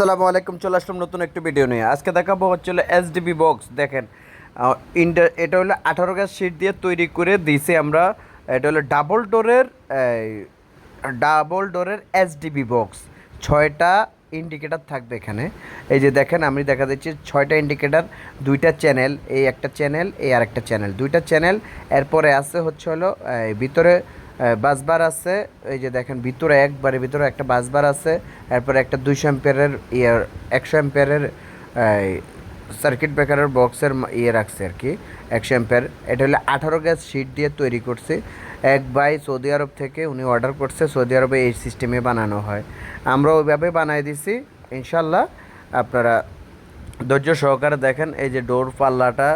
আসসালামু আলাইকুম, চলে আসলাম নতুন একটি ভিডিও নিয়ে। আজকে দেখাবো হচ্ছে এসডিবি বক্স দেখেন। ইন্টার এটা হলো আঠারো গাছ শিট দিয়ে তৈরি করে দিয়েছি আমরা। এটা হলো ডাবল ডোরের ডাবল ডোরের এসডিবি বক্স ছয়টা ইন্ডিকেটার থাকবে এখানে। এই যে দেখেন, আমি দেখা দিচ্ছি ছয়টা ইন্ডিকেটার দুইটা চ্যানেল এই একটা চ্যানেল এই আর একটা চ্যানেল দুইটা চ্যানেল এরপরে আছে হচ্ছে হলো ভিতরে বাসবার আছে। এই যে দেখেন, ভিতরে একবারে ভিতরে একটা বাসবার আছে। এরপরে একটা দুইশো অ্যাম্পিয়ারের ইয়ার একশো অ্যাম্পিয়ারের সার্কিট ব্রেকারের বক্সের ইয়ে রাখছে আর কি, একশো অ্যাম্পিয়ার। এটা হলো আঠারো গ্যাস শিট দিয়ে তৈরি করছে। এক ভাই সৌদি আরব থেকে উনি অর্ডার করছে, সৌদি আরবে এই সিস্টেমে বানানো হয়। আমরা ওইভাবে বানাই দিছি, ইনশাল্লাহ। আপনারা ধৈর্য সহকারে দেখেন, এই যে ডোর পাল্লাটা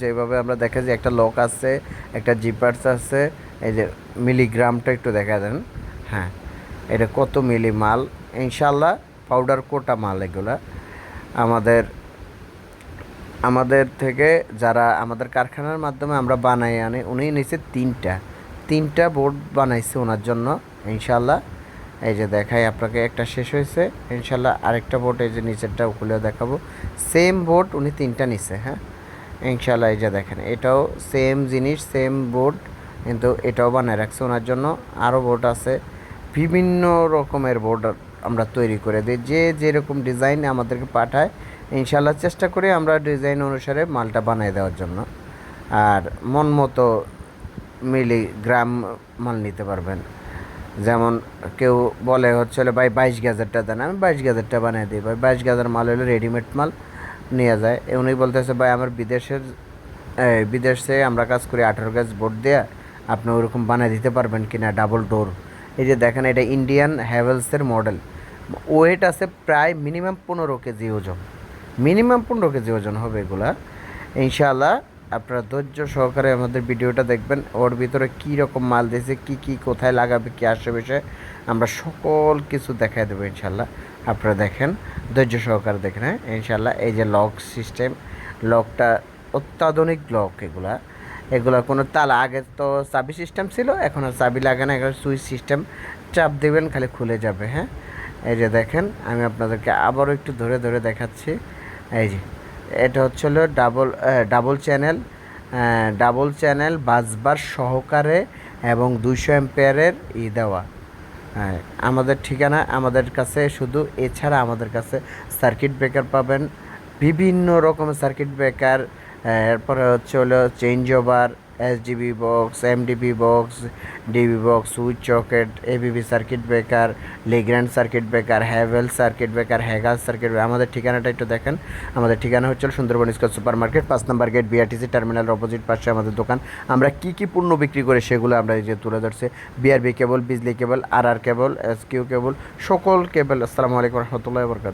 যেভাবে আমরা দেখা যে একটা লক আছে, একটা জিপার্স আছে, এই যে মিলিগ্রামটা একটু দেখা দেন। হ্যাঁ এটা কত মিলি মাল? ইনশাল্লাহ পাউডার কোটা মাল এগুলা। আমাদের আমাদের থেকে যারা আমাদের কারখানার মাধ্যমে আমরা বানাই আনি, উনি নিচে তিনটা। তিনটা বোর্ড বানাইছে ওনার জন্য ইনশাল্লাহ এই যে দেখাই আপনাকে, একটা শেষ হয়েছে ইনশাল্লাহ আরেকটা বোর্ড এই যে নিচেরটা খুলেও দেখাবো। সেম বোর্ড উনি তিনটা নিছে হ্যাঁ। ইনশাল্লাহ এই যে দেখেন, এটাও সেম জিনিস সেম বোর্ড কিন্তু এটাও বানায় রাখছে ওনার জন্য। আরও বোর্ড আছে, বিভিন্ন রকমের বোর্ড আমরা তৈরি করে দিই। যে যেরকম ডিজাইন আমাদেরকে পাঠায় ইনশাল্লাহ চেষ্টা করি আমরা ডিজাইন অনুসারে মালটা বানিয়ে দেওয়ার জন্য। আর মন মতো মিলি গ্রাম মাল নিতে পারবেন। যেমন কেউ বলে হচ্ছে ভাই বাইশ গাজারটা দেন। আমি বাইশ গাজারটা বানিয়ে দিই। ভাই বাইশ গাজার মাল হলো রেডিমেড মাল। নিয়ে যায়। উনি বলতেছে, ভাই, আমার বিদেশের বিদেশে আমরা কাজ করি, আঠারো গাছ বোর্ড দেওয়া আপনি ওরকম বানিয়ে দিতে পারবেন কি না ডাবল ডোর। এই যে দেখেন, এটা ইন্ডিয়ান হ্যাভেলসের মডেল ওয়েট আছে প্রায় মিনিমাম পনেরো কেজি ওজন। মিনিমাম পনেরো কেজি ওজন হবে এগুলা। ইনশাআল্লাহ, আপনারা ধৈর্য সহকারে আমাদের ভিডিওটা দেখবেন। ওর ভিতরে কী রকম মাল দিয়েছে, কী কী, কোথায় লাগাবে, কী বিষয়ে আমরা সকল কিছু দেখাই দেবো ইনশাল্লাহ আপনারা দেখেন। ধৈর্য সহকারে দেখেন হ্যাঁ ইনশাল্লাহ এই যে লক সিস্টেম লকটা অত্যাধুনিক লক এগুলা। এগুলা কোনো তালা আগে তো চাবি সিস্টেম ছিল, এখন আর চাবি লাগে না, এগুলো সুইচ সিস্টেম চাপ দেবেন, খালি খুলে যাবে হ্যাঁ? এই যে দেখেন, আমি আপনাদেরকে আবারও একটু ধরে ধরে দেখাচ্ছি। এই যে, এটা হচ্ছে হলো double double channel double channel busbar সহকারে এবং দুইশো অ্যাম্পেয়ারের ই দেওয়া। হ্যাঁ আমাদের ঠিকানা আমাদের কাছে শুধু এছাড়া আমাদের কাছে সার্কিট ব্রেকার পাবেন। বিভিন্ন রকমের সার্কিট ব্রেকার এরপরে হচ্ছে হলো change over SDB box MDB box DB box switch socket ABB circuit breaker Legrand circuit breaker Havells circuit breaker Hager circuit আমাদের ঠিকানাটা একটু দেখেন। আমাদের ঠিকানা হচ্ছে সুন্দরবন স্কোয়ার সুপার মার্কেট পাঁচ নম্বর গেট বিআরটিসি টার্মিনাল অপোজিট পাশে আমাদের দোকান। আমরা কি কি পণ্য বিক্রি করে সেগুলো আমরা এই যে তুলে ধরছি। BRB cable Bijli cable R R cable S Q cable সকল কেবল আসসালামু আলাইকুম রহমতুল্লাহ বরকাত